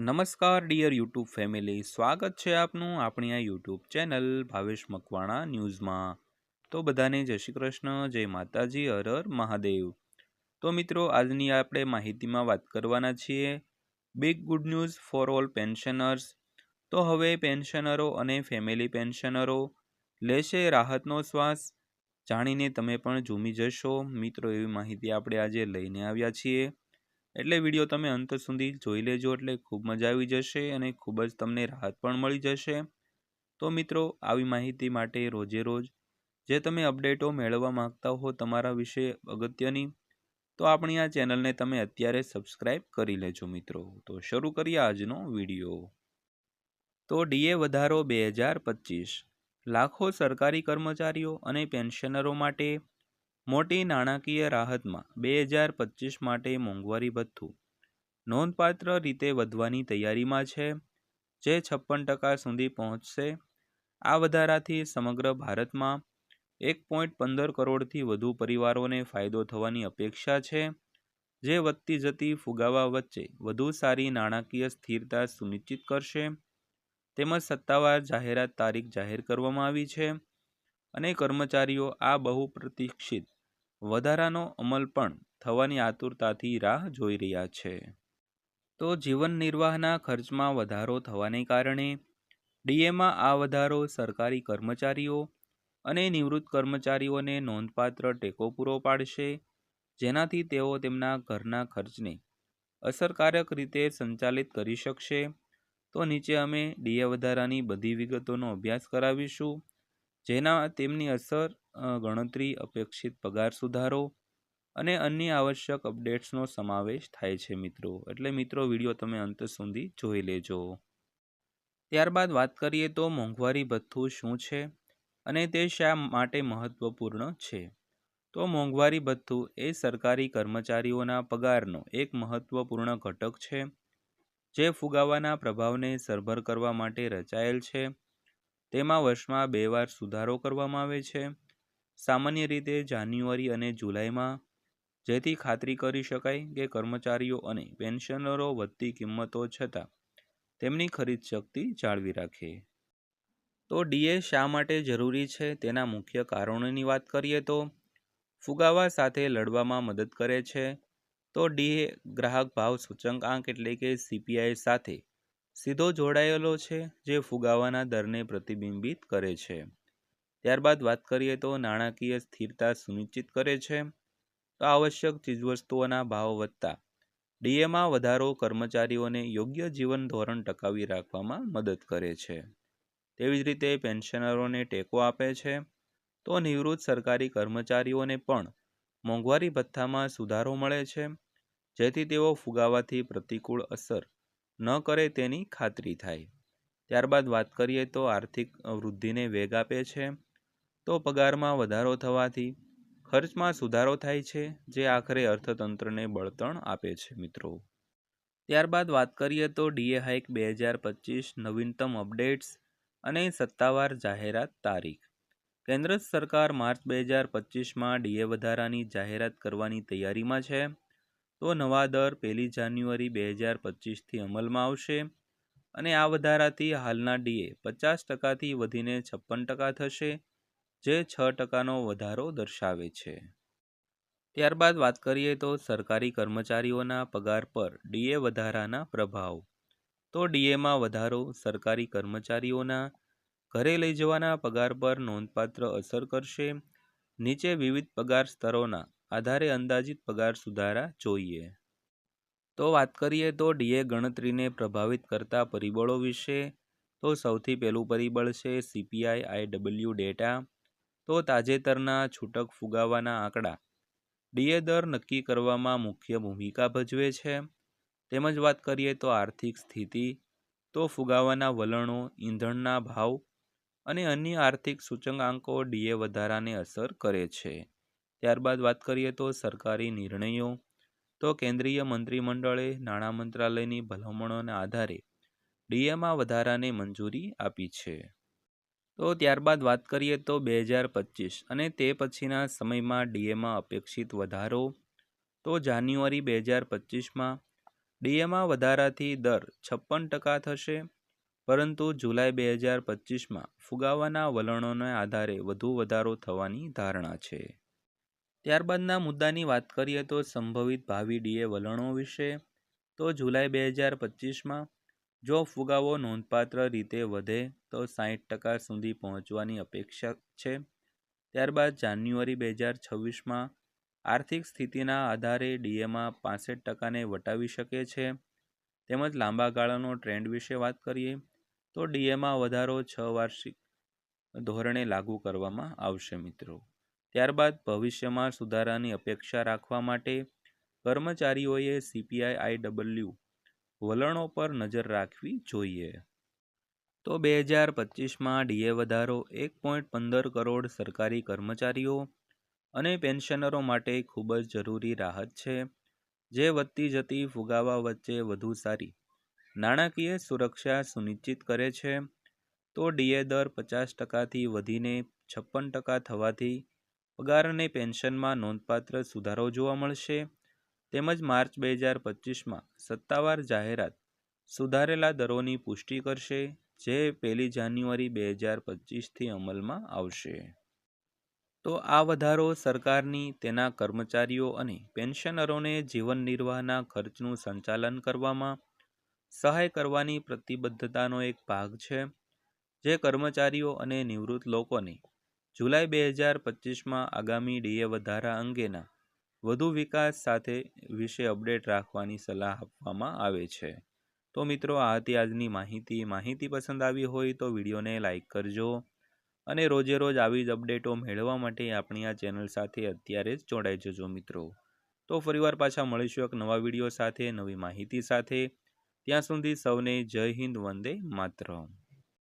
નમસ્કાર dear YouTube family સ્વાગત છે આપનું આપણી આ યુટ્યુબ ચેનલ ભાવેશ મકવાણા ન્યૂઝમાં. તો બધાને જય શ્રી કૃષ્ણ, જય માતાજી, હર હર મહાદેવ. તો મિત્રો, આજની આપણે માહિતીમાં વાત કરવાના છીએ big good news for all pensioners તો હવે પેન્શનરો અને ફેમિલી પેન્શનરો લેશે રાહતનો શ્વાસ? જાણીને તમે પણ ઝૂમી જશો. મિત્રો, એવી માહિતી આપણે આજે લઈને આવ્યા છીએ. એટલે વીડિયો તમે અંત સુધી જોઈ લેજો, એટલે ખૂબ મજા આવી જશે અને ખૂબ જ તમને રાહત પણ મળી જશે. તો મિત્રો, આવી માહિતી માટે રોજે રોજ જે તમે અપડેટો મેળવવા માગતા હો તમારા વિશે અગત્યની, તો આપણી આ ચેનલને તમે અત્યારે સબસ્ક્રાઈબ કરી લેજો મિત્રો. તો શરૂ કરીએ આજનો વીડિયો. તો ડીએ વધારો બે હજાર પચીસ. લાખો સરકારી કર્મચારીઓ અને પેન્શનરો માટે મોટી નાણાકીય રાહતમાં બે હજાર પચીસ માટે મોંઘવારી ભથ્થું. નોંધપાત્ર રીતે વધવાની તૈયારીમાં છે, જે છપ્પન ટકા સુધી પહોંચશે. આ વધારાથી સમગ્ર ભારતમાં એક પોઈન્ટ પંદર કરોડથી વધુ પરિવારોને ફાયદો થવાની અપેક્ષા છે, જે વધતી જતી ફુગાવા વચ્ચે વધુ સારી નાણાકીય સ્થિરતા સુનિશ્ચિત કરશે. તેમજ સત્તાવાર જાહેરાત તારીખ જાહેર કરવામાં આવી છે. અને કર્મચારીઓ આ બહુ પ્રતીક્ષિત. વધારાનો અમલ પણ થવાની આતુરતાથી રાહ જોઈ રહ્યા છે. તો જીવન નિર્વાહના ખર્ચમાં વધારો થવાને કારણે ડીએમાં આ વધારો સરકારી કર્મચારીઓ અને નિવૃત્ત કર્મચારીઓને નોંધપાત્ર ટેકો પૂરો પાડશે, જેનાથી તેઓ તેમના ઘરના ખર્ચને અસરકારક રીતે સંચાલિત કરી શકશે. તો નીચે અમે ડીએ વધારાની બધી વિગતોનો અભ્યાસ કરાવીશું. જેના તેમની અસર ગણતરી, અપેક્ષિત પગાર સુધારો અને અન્ય આવશ્યક અપડેટ્સનો સમાવેશ થાય છે મિત્રો. એટલે મિત્રો, વીડિયો તમે અંત સુધી જોઈ લેજો. ત્યારબાદ વાત કરીએ તો મોંઘવારી ભથ્થું શું છે અને તે શા માટે મહત્વપૂર્ણ છે? તો મોંઘવારી ભથ્થું એ સરકારી કર્મચારીઓના પગારનો એક મહત્વપૂર્ણ ઘટક છે, જે ફુગાવાના પ્રભાવને સરભર કરવા માટે રચાયેલ છે તેમાં વર્ષમાં બે વાર સુધારો કરવામાં આવે છે. સામાન્ય રીતે જાન્યુઆરી અને જુલાઈમાં જેથી ખાતરી કરી શકાય કે કર્મચારીઓ અને પેન્શનરો વધતી કિંમતો છતાં તેમની ખરીદ શક્તિ જાળવી રાખે. તો ડીએ શા માટે જરૂરી છે તેના મુખ્ય કારણોની વાત કરીએ તો ફુગાવા સાથે લડવામાં મદદ કરે છે. તો ડીએ ગ્રાહક ભાવ સૂચકાંક એટલે કે સીપીઆઈ સાથે સીધો જોડાયેલો છે જે ફુગાવાના દરને પ્રતિબિંબિત કરે છે. ત્યારબાદ વાત કરીએ તો નાણાકીય સ્થિરતા સુનિશ્ચિત કરે છે. તો આવશ્યક ચીજવસ્તુઓના ભાવ વધતા. ડીએમાં વધારો કર્મચારીઓને યોગ્ય જીવન ધોરણ ટકાવી રાખવામાં મદદ કરે છે. તેવી જ રીતે પેન્શનરોને ટેકો આપે છે. તો નિવૃત્ત સરકારી કર્મચારીઓને પણ મોંઘવારી ભથ્થામાં સુધારો મળે છે. જેથી તેઓ ફુગાવાથી પ્રતિકૂળ અસર ન કરે તેની ખાતરી થાય. ત્યારબાદ વાત કરીએ તો આર્થિક વૃદ્ધિને વેગ આપે છે. તો પગારમાં વધારો થવાથી ખર્ચમાં સુધારો થાય છે, જે આખરે અર્થતંત્રને બળતણ આપે છે, મિત્રો. ત્યારબાદ વાત કરીએ તો ડીએ હાઇક બે હજાર પચીસ નવીનતમ અપડેટ્સ અને સત્તાવાર જાહેરાત તારીખ. કેન્દ્ર સરકાર માર્ચ બે હજાર પચીસમાં ડીએ વધારાની જાહેરાત કરવાની તૈયારીમાં છે. તો નવા દર પહેલી જાન્યુઆરી બે હજાર પચીસથી અમલમાં આવશે અને આ વધારાથી હાલના ડીએ પચાસ ટકાથી વધીને છપ્પન ટકા થશે, જે છ ટકાનો વધારો દર્શાવે છે. ત્યારબાદ વાત કરીએ તો સરકારી કર્મચારીઓના પગાર પર ડીએ વધારાના પ્રભાવ. તો ડીએમાં વધારો સરકારી કર્મચારીઓના ઘરે લઈ જવાના પગાર પર નોંધપાત્ર અસર કરશે. નીચે વિવિધ પગાર સ્તરોના આધારે અંદાજિત પગાર સુધારા જોઈએ. તો વાત કરીએ તો ડીએ ગણતરીને પ્રભાવિત કરતા પરિબળો વિશે. તો સૌથી પહેલું પરિબળ છે સીપીઆઈ આઈડબલ્યુ ડેટા તો તાજેતરના છૂટક ફુગાવાના આંકડા. ડીએ દર નક્કી કરવામાં મુખ્ય ભૂમિકા ભજવે છે. તેમજ વાત કરીએ તો આર્થિક સ્થિતિ. તો ફુગાવાના વલણો, ઈંધણના ભાવ અને અન્ય આર્થિક સૂચકાંકો ડીએ વધારાને અસર કરે છે. ત્યારબાદ વાત કરીએ તો સરકારી નિર્ણયો. તો કેન્દ્રીય મંત્રીમંડળે નાણાં મંત્રાલયની ભલામણોના આધારે ડીએમાં વધારાને મંજૂરી આપી છે. તો ત્યારબાદ વાત કરીએ તો બે હજાર પચીસ અને તે પછીના સમયમાં ડીએમાં અપેક્ષિત વધારો. તો જાન્યુઆરી બે હજાર પચીસમાં ડીએમાં વધારાથી દર છપ્પન ટકા થશે, પરંતુ જુલાઈ બે હજાર પચીસમાં ફુગાવાના વલણોને આધારે વધુ વધારો થવાની ધારણા છે. ત્યારબાદના મુદ્દાની વાત કરીએ તો સંભવિત ભાવિ ડીએ વલણો વિશે. તો જુલાઈ બે હજાર પચીસમાં જો ફુગાવો નોંધપાત્ર રીતે વધે તો સાહીઠ ટકા સુધી પહોંચવાની અપેક્ષા છે. ત્યારબાદ જાન્યુઆરી બે હજાર છવ્વીસમાં આર્થિક સ્થિતિના આધારે ડીએમાં પાસઠ ટકાને વટાવી શકે છે. તેમજ લાંબા ગાળાનો ટ્રેન્ડ વિશે વાત કરીએ તો ડીએમાં વધારો છ વાર્ષિક ધોરણે લાગુ કરવામાં આવશે મિત્રો. ત્યારબાદ ભવિષ્યમાં સુધારાની અપેક્ષા રાખવા માટે કર્મચારીઓએ સીપીઆઈ આઈડબલ્યુ વલણો પર નજર રાખવી જોઈએ. તો બે હજાર પચીસમાં ડીએ વધારો એક પોઈન્ટ પંદર કરોડ સરકારી કર્મચારીઓ અને પેન્શનરો માટે ખૂબ જ જરૂરી રાહત છે, જે વધતી જતી ફુગાવા વચ્ચે વધુ સારી નાણાકીય સુરક્ષા સુનિશ્ચિત કરે છે. તો ડીએ દર પચાસ ટકાથી વધીને છપ્પન ટકા થવાથી પગાર અને પેન્શનમાં નોંધપાત્ર સુધારો જોવા મળશે. તેમજ માર્ચ બે હજાર પચીસમાં સત્તાવાર જાહેરાત સુધારેલા દરોની પુષ્ટિ કરશે, જે પહેલી જાન્યુઆરી બે હજાર પચીસથી અમલમાં આવશે. તો આ વધારો સરકારની, તેના કર્મચારીઓ અને પેન્શનરોને જીવન નિર્વાહના ખર્ચનું સંચાલન કરવામાં સહાય કરવાની પ્રતિબદ્ધતાનો એક ભાગ છે, જે કર્મચારીઓ અને નિવૃત્ત લોકોને જુલાઈ બે હજાર પચીસમાં આગામી ડીએ વધારા અંગેના વધુ વિકાસ સાથે વિશે અપડેટ રાખવાની સલાહ આપવામાં આવે છે. તો મિત્રો, આ હતી આજની માહિતી. માહિતી પસંદ આવી હોય તો વિડીયોને લાઇક કરજો અને રોજે રોજ આવી જ અપડેટો મેળવવા માટે આપણી આ ચેનલ સાથે અત્યારે જ જોડાઈ જજો મિત્રો. તો ફરીવાર પાછા મળીશું એક નવા વીડિયો સાથે, નવી માહિતી સાથે. ત્યાં સુધી સૌને જય હિન્દ, વંદે માતરમ.